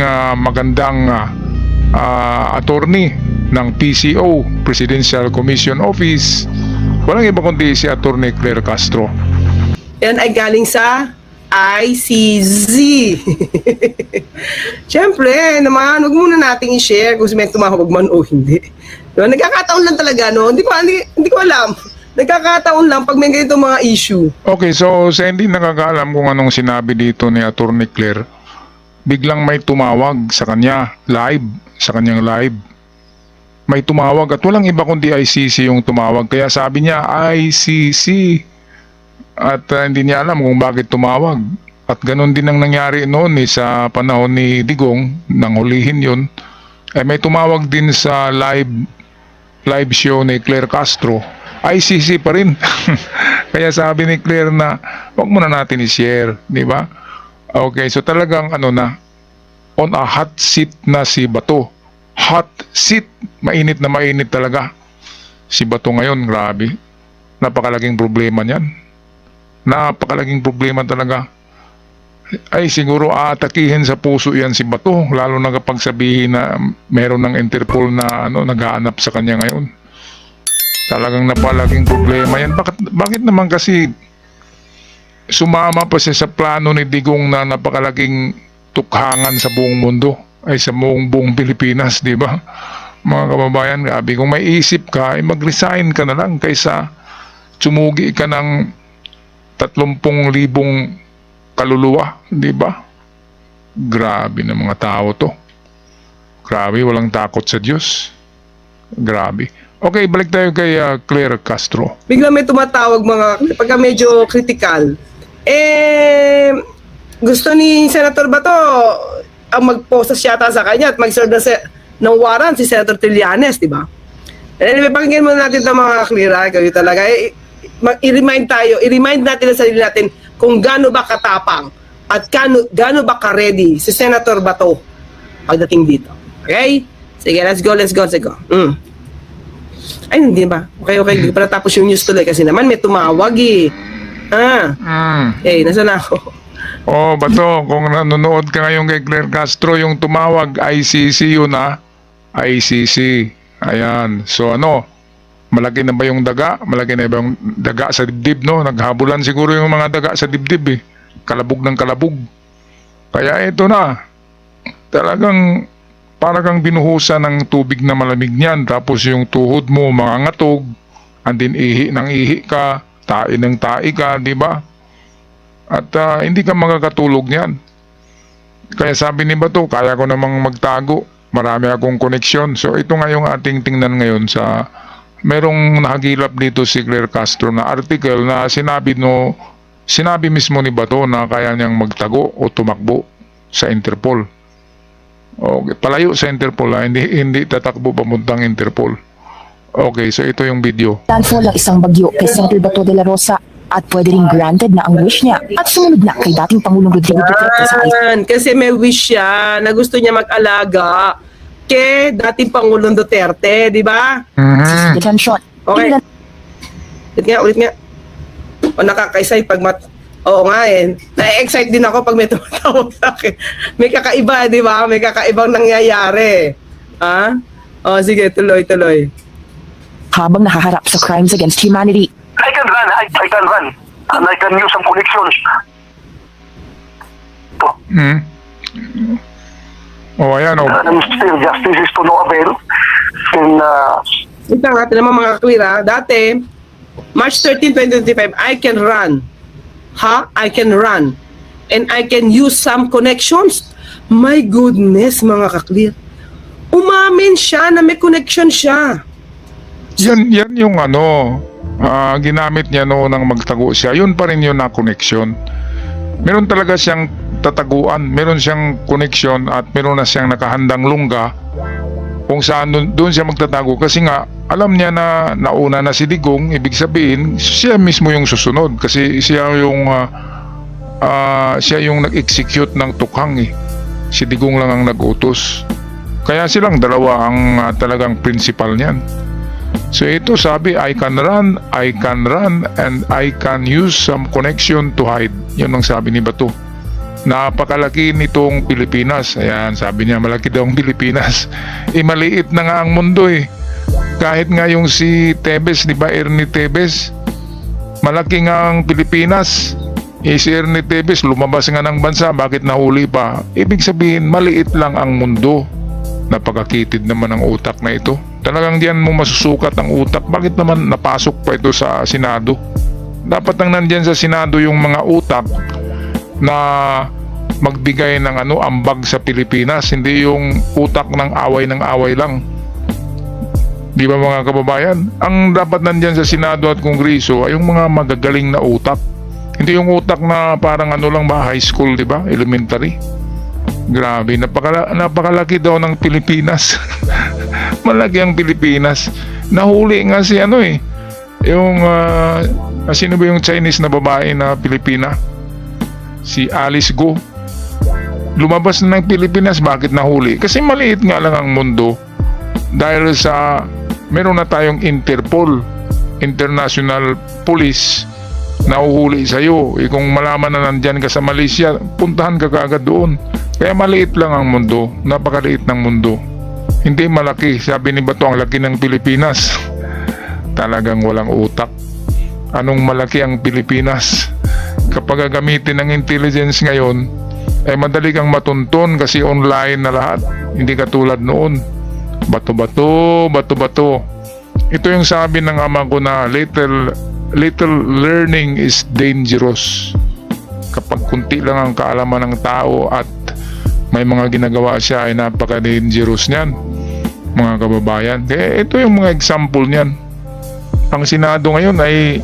ah, magandang ah, ah, attorney ng PCO, Presidential Commission Office. Walang iba kundi si Attorney Claire Castro. Yan ay galing sa ICZ. Siyempre, naman, huwag muna nating i-share kung may tumawag man o hindi. Diba? Nagkakataon lang talaga, no? Hindi ko, hindi, hindi ko alam. Nagkakataon lang pag may ganito mga issue. Okay, so sa hindi nakakaalam kung anong sinabi dito ni Attorney Claire, biglang may tumawag sa kanya live, sa kanyang live. May tumawag at walang iba kundi ICC yung tumawag. Kaya sabi niya, ICC. At uh, hindi niya alam kung bakit tumawag. At ganun din ang nangyari noon eh, sa panahon ni Digong, nang hulihin yun. Eh, may tumawag din sa live live show ni Claire Castro, ICC pa rin. Kaya sabi ni Claire na, wag muna natin i-share, di ba? Okay, so talagang ano na, on a hot seat na si Bato. Hot seat, mainit na mainit talaga. Si Bato ngayon, grabe. Napakalaging problema niyan. Napakalaging problema talaga. Ay siguro aatakihin sa puso yan si Bato lalo na kapag sabihin na meron ng Interpol na ano naghahanap sa kanya ngayon. Talagang napalaging problema yan. Bakit, bakit naman kasi sumama pa siya sa plano ni Digong na napakalaging tukhangan sa buong mundo ay sa buong buong Pilipinas, di ba? Mga kababayan, grabe. Kung may isip ka, ay mag-resign ka na lang kaysa sumugi ka ng 30,000 kaluluwa, di ba? Grabe na mga tao to. Grabe, walang takot sa Diyos. Grabe. Okay, balik tayo kay ah, Claire Castro. Bigla may tumatawag mga, pagka medyo critical. Eh, gusto ni Senator Bato ang mag-post yata sa kanya at mag-serve se- ng warrant si Senator Trillanes, di ba? And anyway, pakinggan muna natin ito mga clear? Kayo talaga. Eh, i-remind tayo, i-remind natin sa sarili natin kung gaano ba katapang at gaano, gaano ba ka-ready si Senator Bato pagdating dito. Okay? Sige, let's go, let's go, let's go. Mm. Ay, hindi ba? Okay, okay. Hindi pa yung news tuloy kasi naman may tumawag eh. Ah, Mm. eh, nasa na ako? Oh, bato, kung nanonood ka ngayon kay Claire Castro, yung tumawag, ICC yun ah. ICC. Ayan. So ano, malaki na ba yung daga? Malaki na ba yung daga sa dibdib, no? Naghabulan siguro yung mga daga sa dibdib eh. Kalabog ng kalabog. Kaya ito na. Talagang para kang binuhusan ng tubig na malamig niyan. Tapos yung tuhod mo mga ngatog. Andin ihi ng ihi ka. Tai ng tai ka, di ba? At ah, hindi ka makakatulog niyan. Kaya sabi ni Bato, kaya ko namang magtago. Marami akong koneksyon. So ito nga yung ating tingnan ngayon sa merong nakagilap dito si Claire Castro na article na sinabi no sinabi mismo ni Bato na kaya niyang magtago o tumakbo sa Interpol. Okay, palayo sa Interpol ha, hindi hindi tatakbo pamuntang Interpol. Okay, so ito yung video. landfall ang isang bagyo kay Senator Bato de la Rosa at pwede ring granted na ang wish niya at sumunod na kay dating Pangulong Rodrigo Duterte sa. Yan, kasi may wish siya na gusto niya mag-alaga kay dating Pangulong Duterte, di ba? Mhm. Detention. Okay. Inilan- Ulit nga, ulit nga. O nakakaisay pag mat... Oo nga eh. Na-excite din ako pag may tumatawag sa akin. May kakaiba, di ba? May kakaibang nangyayari. Ha? O sige, tuloy, tuloy. Habang nahaharap sa crimes against humanity. I can run, I, I can run. And I can use some connections. To, Mhm. Oh, ayan oh. and still justice is to no avail. And uh, Ito nga, ito naman mga clear ha. Dati, March 13, 2025, I can run. Ha? I can run. And I can use some connections. My goodness, mga ka-clear. Umamin siya na may connection siya. Yan, yan yung ano, ah, ginamit niya noon nang magtago siya. Yun pa rin yun na connection. Meron talaga siyang tataguan, meron siyang connection at meron na siyang nakahandang lungga kung saan dun, doon siya magtatago. Kasi nga, alam niya na nauna na si Digong, ibig sabihin, siya mismo yung susunod. Kasi siya yung, ah, ah, siya yung nag-execute ng tukhang eh. Si Digong lang ang nag-utos. Kaya silang dalawa ang ah, talagang principal niyan. So ito sabi, I can run, I can run, and I can use some connection to hide. Yun ang sabi ni Bato. napakalaki nitong Pilipinas. Ayan, sabi niya malaki daw ang Pilipinas. Eh maliit na nga ang mundo eh. Kahit nga yung si Tebes, di ba Ernie Tebes, malaki nga ang Pilipinas. Eh si Ernie Tebes, lumabas nga ng bansa, bakit nahuli pa? Ibig sabihin, maliit lang ang mundo. Napakakitid naman ang utak na ito. Talagang diyan mo masusukat ang utak. Bakit naman napasok pa ito sa Senado? Dapat nang nandyan sa Senado yung mga utak na magbigay ng ano ambag sa Pilipinas, hindi yung utak ng away ng away lang. Di ba mga kababayan? Ang dapat nandyan sa Senado at Kongreso ay yung mga magagaling na utak. Hindi yung utak na parang ano lang ba, high school, di ba? Elementary. Grabe, napakala, napakalaki daw ng Pilipinas. Malaki ang Pilipinas. Nahuli nga si ano eh. Yung, ah, sino ba yung Chinese na babae na Pilipina? Si Alice Go. Lumabas na ng Pilipinas, bakit nahuli? Kasi maliit nga lang ang mundo. Dahil sa, meron na tayong Interpol, International Police, na uhuli sa'yo. Eh, kung malaman na nandyan ka sa Malaysia, puntahan ka kaagad doon. Kaya maliit lang ang mundo, napakaliit ng mundo. Hindi malaki, sabi ni Bato, ang laki ng Pilipinas. Talagang walang utak. Anong malaki ang Pilipinas? Kapag gagamitin ng intelligence ngayon, ay madali kang matunton kasi online na lahat. Hindi katulad noon. Bato-bato, bato-bato. Ito yung sabi ng ama ko na little little learning is dangerous. Kapag kunti lang ang kaalaman ng tao at may mga ginagawa siya ay napaka-dangerous niyan mga kababayan. Kaya ito yung mga example niyan. Ang Senado ngayon ay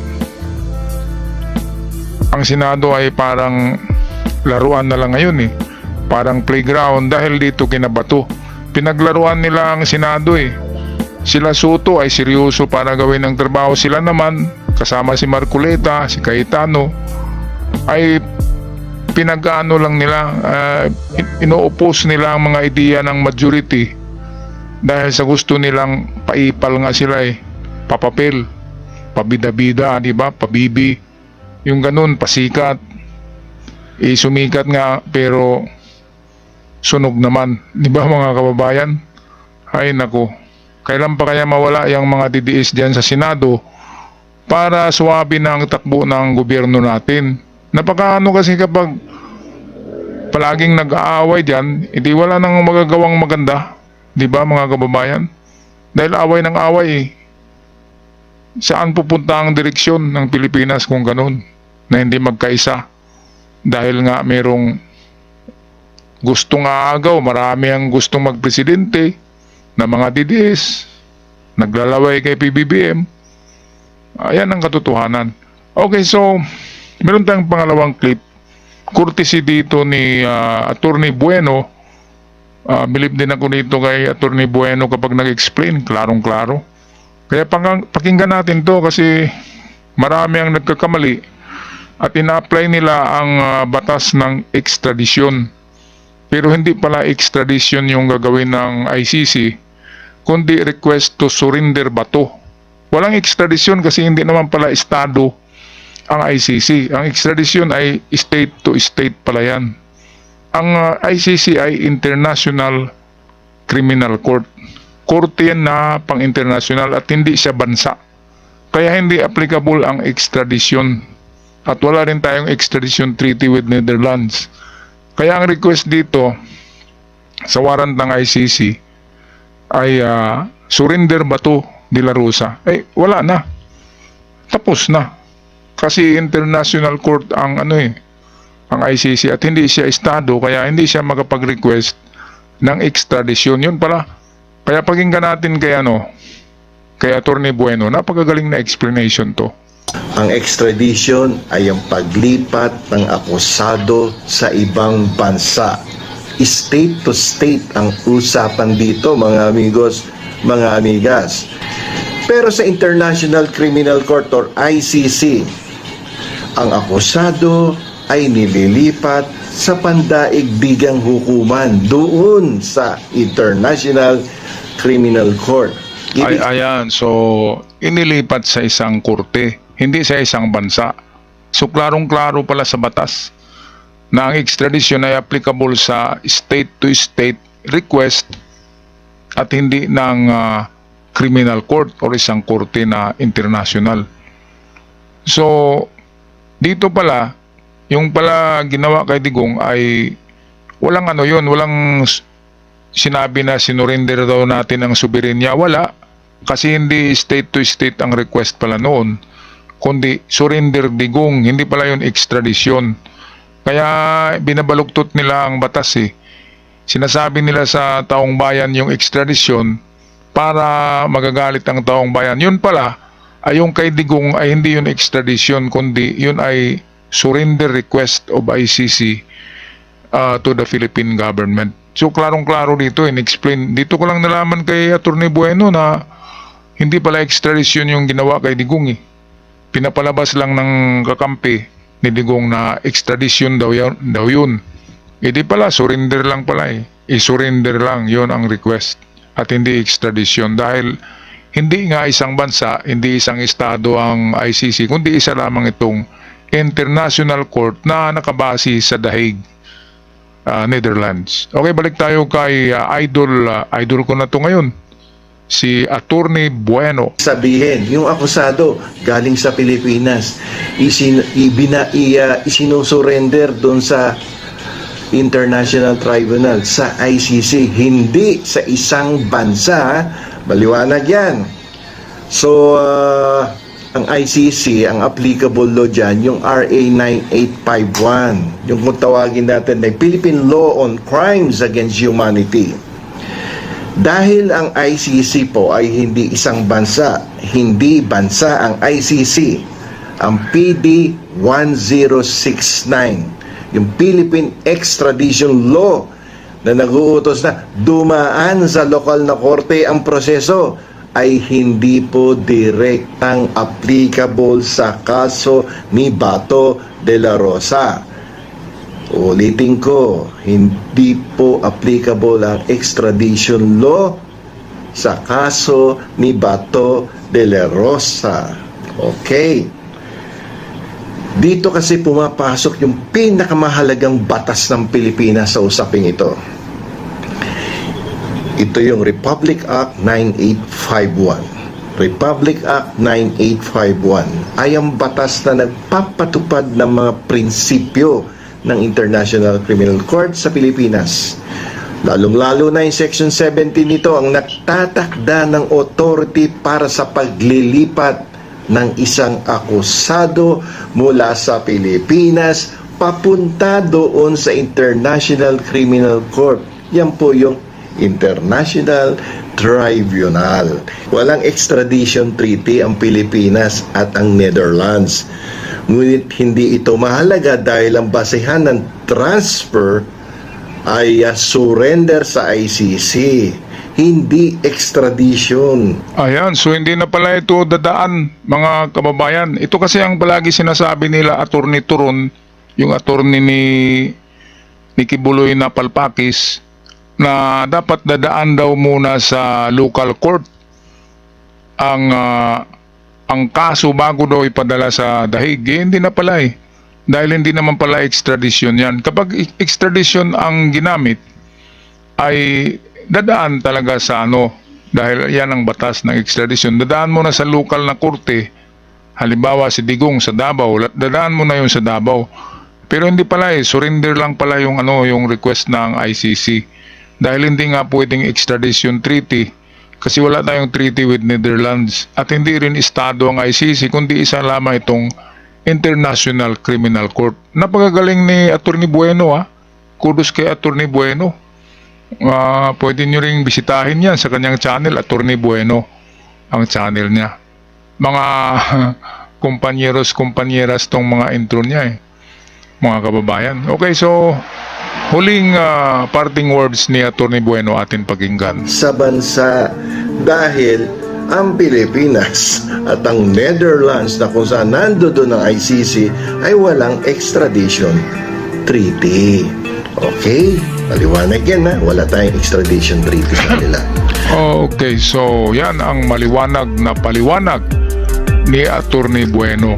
ang Senado ay parang laruan na lang ngayon eh. Parang playground dahil dito kinabato. Pinaglaruan nila ang Senado eh. Sila Soto ay seryoso para gawin ang trabaho. Sila naman, kasama si Marculeta, si Cayetano, ay pinag-ano lang nila, uh, ino-oppose nila ang mga ideya ng majority dahil sa gusto nilang paipal nga sila eh, papapel, pabida-bida, di ba, pabibi, yung ganun, pasikat, eh, nga pero sunog naman, di ba mga kababayan? Ay nako, kailan pa kaya mawala yung mga DDS diyan sa Senado para suwabi ang takbo ng gobyerno natin? Napakaano kasi kapag palaging nag-aaway diyan, hindi wala nang magagawang maganda, di ba mga kababayan? Dahil away ng away, eh. saan pupunta ang direksyon ng Pilipinas kung ganun na hindi magkaisa? Dahil nga merong gustong aagaw, marami ang gustong magpresidente na mga DDS, naglalaway kay PBBM. Ayan ang katotohanan. Okay, so meron tayong pangalawang clip. Courtesy dito ni ah, Attorney Bueno. Ah, believe din ako dito kay Attorney Bueno kapag nag-explain, klarong-klaro. Kaya pakinggan natin to kasi marami ang nagkakamali at ina-apply nila ang ah, batas ng extradition. Pero hindi pala extradition yung gagawin ng ICC, kundi request to surrender bato. Walang extradition kasi hindi naman pala estado ang ICC. Ang extradition ay state to state pala yan. Ang uh, ICC ay International Criminal Court. Korte yan na pang international at hindi siya bansa. Kaya hindi applicable ang extradition. At wala rin tayong extradition treaty with Netherlands. Kaya ang request dito sa warrant ng ICC ay ah, surrender bato de la Rosa. Eh, wala na. Tapos na. Kasi international court ang ano eh, ang ICC at hindi siya estado kaya hindi siya makapag-request ng extradition. Yun pala. Kaya pakinggan natin kay ano, kay Attorney Bueno, napakagaling na explanation to. Ang extradition ay ang paglipat ng akusado sa ibang bansa. State to state ang usapan dito mga amigos, mga amigas. Pero sa International Criminal Court or ICC, ang akusado ay nililipat sa pandaigdigang hukuman doon sa International Criminal Court. Ay, Ibig ayan, so inilipat sa isang korte, hindi sa isang bansa. So klarong-klaro pala sa batas na ang extradition ay applicable sa state-to-state request at hindi ng ah, criminal court or isang korte na international. So, dito pala, yung pala ginawa kay Digong ay walang ano yun, walang sinabi na sinurinder daw natin ang soberenya. Wala. Kasi hindi state to state ang request pala noon. Kundi surrender digong. Hindi pala yun extradition. Kaya binabaluktot nila ang batas eh. Sinasabi nila sa taong bayan yung extradition para magagalit ang taong bayan. Yun pala, ay yung kay Digong ay hindi yun extradition kundi yun ay surrender request of ICC uh, to the Philippine government. So klarong-klaro dito, in-explain. Dito ko lang nalaman kay Attorney Bueno na hindi pala extradition yung ginawa kay Digong eh. Pinapalabas lang ng kakampi ni Digong na extradition daw, yun, daw yun. E di pala, surrender lang pala eh. I-surrender lang, yon ang request. At hindi extradition dahil hindi nga isang bansa, hindi isang estado ang ICC, kundi isa lamang itong International Court na nakabase sa Dahig, ah, Netherlands. Okay, balik tayo kay ah, idol, ah, idol ko na to ngayon, si Attorney Bueno. sabihin, yung akusado galing sa Pilipinas, isin, ibina, i, uh, isinusurrender doon sa International Tribunal, sa ICC, hindi sa isang bansa. Ha? Maliwanag yan. So, uh, ang ICC, ang applicable law dyan, yung RA 9851, yung kung tawagin natin ay Philippine Law on Crimes Against Humanity. Dahil ang ICC po ay hindi isang bansa, hindi bansa ang ICC, ang PD 1069, yung Philippine Extradition Law na nag-uutos na dumaan sa lokal na korte ang proseso ay hindi po direktang applicable sa kaso ni Bato de la Rosa. Ulitin ko, hindi po applicable ang extradition law sa kaso ni Bato de la Rosa. Okay. Dito kasi pumapasok yung pinakamahalagang batas ng Pilipinas sa usaping ito. Ito yung Republic Act 9851. Republic Act 9851 ay ang batas na nagpapatupad ng mga prinsipyo ng International Criminal Court sa Pilipinas. Lalong-lalo na yung Section 17 nito ang nagtatakda ng authority para sa paglilipat ng isang akusado mula sa Pilipinas papunta doon sa International Criminal Court. Yan po yung International Tribunal. Walang extradition treaty ang Pilipinas at ang Netherlands. Ngunit hindi ito mahalaga dahil ang basehan ng transfer ay uh, surrender sa ICC, hindi extradition. Ayan, so hindi na pala ito dadaan, mga kababayan. Ito kasi ang palagi sinasabi nila, Attorney Turon, yung attorney ni, ni Kibuloy na Palpakis, na dapat dadaan daw muna sa local court ang ah, ang kaso bago daw ipadala sa dahig. Eh, hindi na pala eh. Dahil hindi naman pala extradition yan. Kapag extradition ang ginamit, ay dadaan talaga sa ano dahil yan ang batas ng extradition dadaan mo na sa local na korte halimbawa si Digong sa Davao dadaan mo na yun sa Davao. Pero hindi pala eh surrender lang pala yung ano yung request ng ICC dahil hindi nga pwedeng extradition treaty kasi wala tayong treaty with Netherlands. At hindi rin estado ang ICC kundi isa lamang itong International Criminal Court. Napakagaling ni Attorney Bueno ah. Kudos kay Attorney Bueno Ah, pwede nyo ring bisitahin yan sa kanyang channel, Attorney Bueno, ang channel niya. Mga kumpanyeros, kumpanyeras tong mga intro niya eh, mga kababayan. Okay, so, huling ah, parting words ni Attorney Bueno atin pakinggan. sa bansa dahil ang Pilipinas at ang Netherlands na kung saan nando doon ang ICC ay walang extradition treaty. Okay? Maliwanag yan ha. Wala tayong extradition treaty sa kanila. Okay, so yan ang maliwanag na paliwanag ni Attorney Bueno.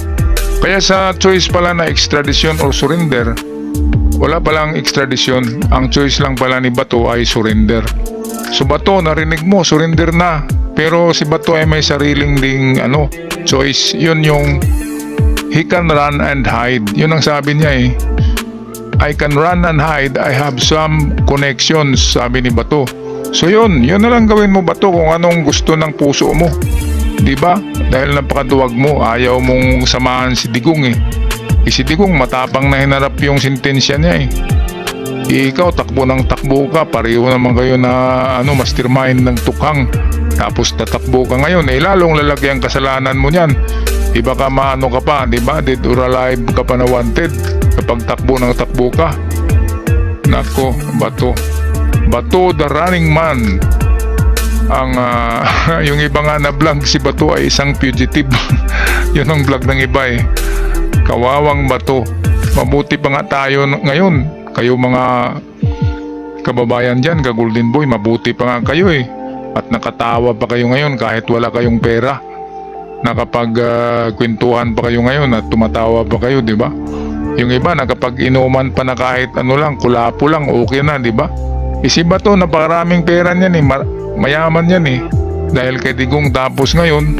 Kaya sa choice pala na extradition or surrender, Wala palang extradition. Ang choice lang pala ni Bato ay surrender. So Bato, narinig mo, surrender na. Pero si Bato ay may sariling ding ano, choice. Yun yung he can run and hide. Yun ang sabi niya eh. I can run and hide. I have some connections, sabi ni Bato. So yun, yun na lang gawin mo Bato kung anong gusto ng puso mo. 'Di ba? Dahil napakaduwag mo, ayaw mong samahan si Digong eh. Eh, si Digong matapang na hinarap yung sentensya niya eh. Eh, ikaw takbo ng takbo ka, pareho naman kayo na ano, mastermind ng tukhang. Tapos tatakbo ka ngayon, eh lalong lalaki ang kasalanan mo niyan. Di ba ka maano ka pa, di ba? Dead or alive ka pa na wanted kapag takbo ng takbo ka. Nako, bato. Bato the running man. Ang ah, yung iba nga na vlog si Bato ay isang fugitive. Yun ang vlog ng iba eh. Kawawang Bato. Mabuti pa nga tayo ngayon. Kayo mga kababayan dyan, ka Golden Boy, mabuti pa nga kayo eh. At nakatawa pa kayo ngayon kahit wala kayong pera. Nakapag ah, kwentuhan pa kayo ngayon at tumatawa pa kayo, di ba? Yung iba nakapag inuman pa na kahit ano lang, kulapo lang, okay na, di ba? Isiba to, napakaraming pera niyan eh, ma- mayaman yan eh. Dahil kay Digong tapos ngayon,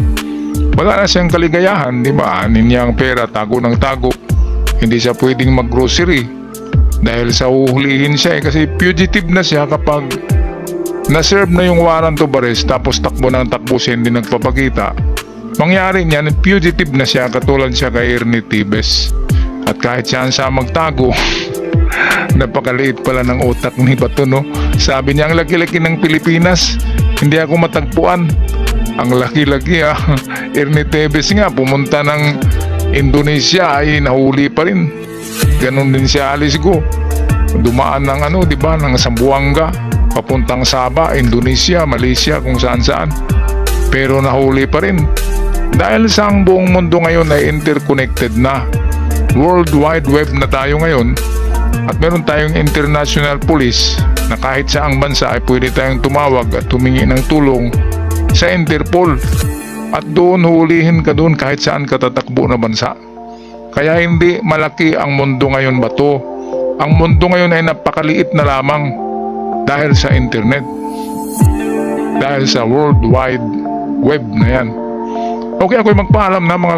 wala na siyang kaligayahan, di ba? Anin niya ang pera, tago ng tago. Hindi siya pwedeng mag-grocery. Dahil sa uhulihin siya eh, kasi fugitive na siya kapag na-serve na yung warrant of arrest tapos takbo ng takbo siya hindi nagpapakita. Mangyari niyan, fugitive na siya katulad siya kay Ernie Tibes. Kahit siya sa magtago, napakaliit pala ng utak ni Bato, no? Sabi niya, ang laki-laki ng Pilipinas, hindi ako matagpuan. Ang laki-laki, ah. Ernie Tibes nga, pumunta ng Indonesia ay nahuli pa rin. Ganon din si Alice Go. Dumaan ng ano, di ba, ng Zamboanga, papuntang Sabah, Indonesia, Malaysia, kung saan-saan. Pero nahuli pa rin. Dahil sa ang buong mundo ngayon ay interconnected na. World Wide Web na tayo ngayon at meron tayong international police na kahit saang bansa ay pwede tayong tumawag at humingi ng tulong sa Interpol at doon hulihin ka doon kahit saan ka tatakbo na bansa. Kaya hindi malaki ang mundo ngayon ba to? Ang mundo ngayon ay napakaliit na lamang dahil sa internet. Dahil sa World Wide Web na yan. Okay, ako'y magpaalam na mga